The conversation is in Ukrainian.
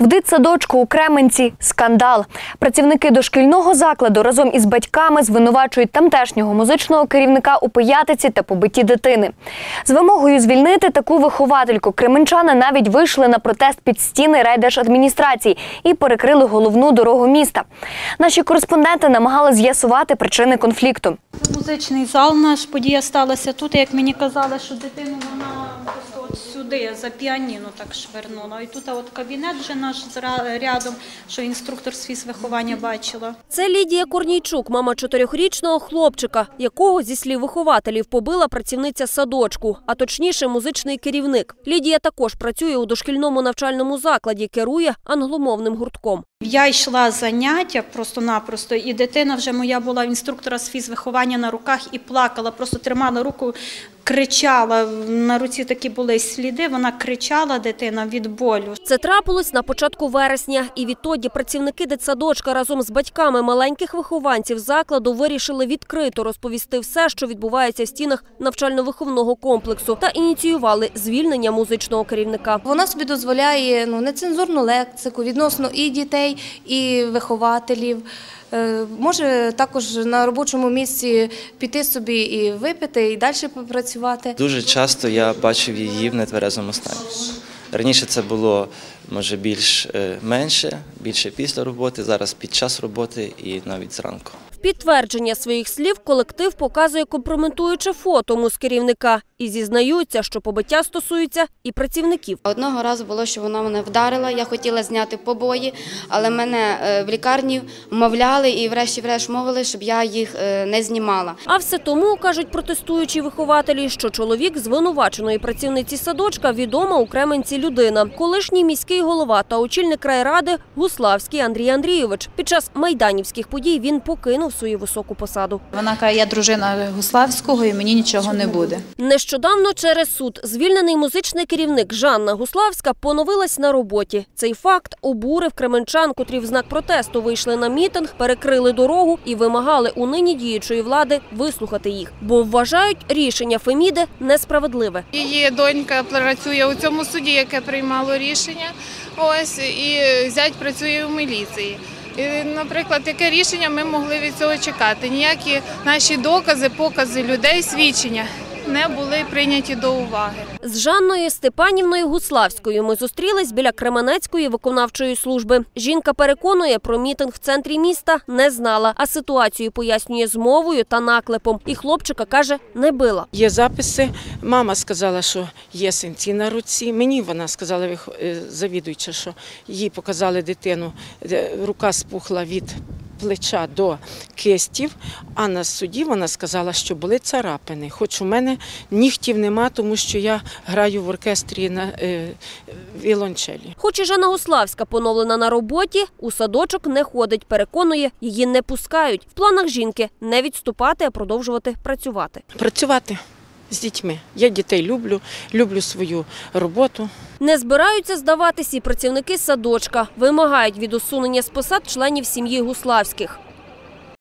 В дитсадочку у Кременці скандал. Працівники дошкільного закладу разом із батьками звинувачують тамтешнього музичного керівника у пиятиці та побитті дитини. З вимогою звільнити таку виховательку кременчани навіть вийшли на протест під стіни райдержадміністрації і перекрили головну дорогу міста. Наші кореспонденти намагали з'ясувати причини конфлікту. Музичний зал наш подія сталася тут. Як мені казали, що дитину вона от сюди за піаніно так швернула. І тут от кабінет вже наш рядом, що інструктор з фізвиховання бачила. Це Лідія Корнійчук, мама чотирьохрічного хлопчика, якого, зі слів вихователів, побила працівниця садочку, а точніше музичний керівник. Лідія також працює у дошкільному навчальному закладі, керує англомовним гуртком. Я йшла заняття просто-напросто, і дитина вже моя була інструктора з фізвиховання на руках і плакала, просто тримала руку, кричала. На руці такі були сліди. Вона кричала дитина від болю. Це трапилось на початку вересня, і відтоді працівники дитсадочка разом з батьками маленьких вихованців закладу вирішили відкрито розповісти все, що відбувається в стінах навчально-виховного комплексу, та ініціювали звільнення музичного керівника. Вона собі дозволяє ну, нецензурну лексику відносно і дітей, і вихователів. Е, Може також на робочому місці піти собі і випити, і далі попрацювати. Дуже часто я бачив її в нетверезому стані. Раніше це було може більш е, менше, більше після роботи, зараз під час роботи і навіть зранку. Підтвердження своїх слів колектив показує компрометуюче фото музкерівника і зізнаються, що побиття стосується і працівників. Одного разу було, що вона мене вдарила. Я хотіла зняти побої, але мене е, в лікарні вмовляли і, врешті-решт, мовили, щоб я їх е, не знімала. А все тому, кажуть протестуючі вихователі, що чоловік звинуваченої працівниці садочка відома у Кременці людина. Колишній міський голова та очільник райради Гуславський Андрій Андрійович. Під час майданівських подій він покинув свою високу посаду. Вона каже, я дружина Гуславського і мені нічого не буде. Нещодавно через суд звільнений музичний керівник Жанна Гуславська поновилась на роботі. Цей факт обурив кременчан, котрі в знак протесту вийшли на мітинг, перекрили дорогу і вимагали у нині діючої влади вислухати їх, бо вважають рішення Феміди несправедливе. Її донька працює у цьому суді, яке приймало рішення. Ось і зять працює в міліції. І, наприклад, яке рішення ми могли від цього чекати? Ніякі наші докази, покази людей, свідчення не були прийняті до уваги. З Жанною Степанівною Гуславською ми зустрілись біля Кременецької виконавчої служби. Жінка переконує, про мітинг в центрі міста не знала, а ситуацію пояснює змовою та наклепом. І хлопчика каже, не била. Є записи. Мама сказала, що є синці на руці. Мені вона сказала, е, завідуюча, що їй показали дитину. де Рука спухла від плеча до кистів, а на суді вона сказала, що були царапини. Хоч у мене нігтів нема, тому що я граю в оркестрі на е, віолончелі. Хоч і Жанна Гуславська поновлена на роботі, у садочок не ходить. Переконує, її не пускають. В планах жінки не відступати, а продовжувати працювати. Працювати з дітьми. Я дітей люблю, люблю свою роботу. Не збираються здаватись і працівники садочка. Вимагають від усунення з посад членів сім'ї Гуславських.